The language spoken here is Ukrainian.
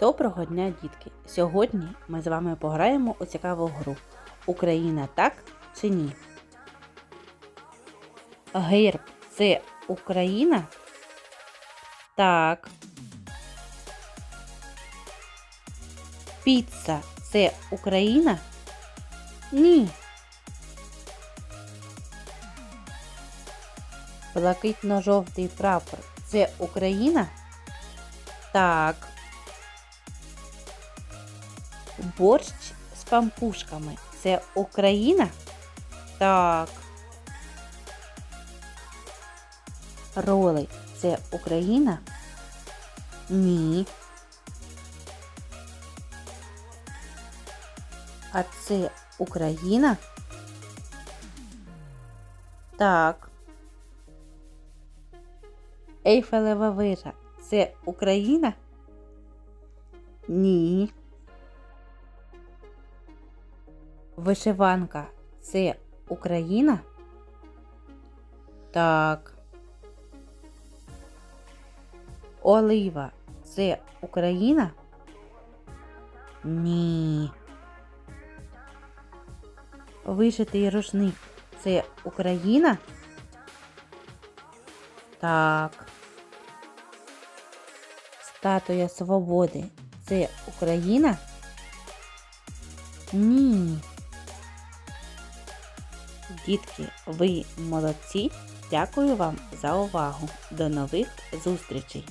Доброго дня, дітки! Сьогодні ми з вами пограємо у цікаву гру. Україна так чи ні? Герб це Україна? Так. Піца це Україна? Ні. Блакитно-жовтий прапор це Україна? Так. Борщ з пампушками це Україна? Так. Роли це Україна? Ні. А це Україна? Так. Ейфелева вежа це Україна? Ні. Вишиванка це Україна? Так. Олива це Україна? Ні. Вишитий рушник це Україна? Так. Статуя Свободи це Україна? Ні. Дітки, ви молодці. Дякую вам за увагу. До нових зустрічей!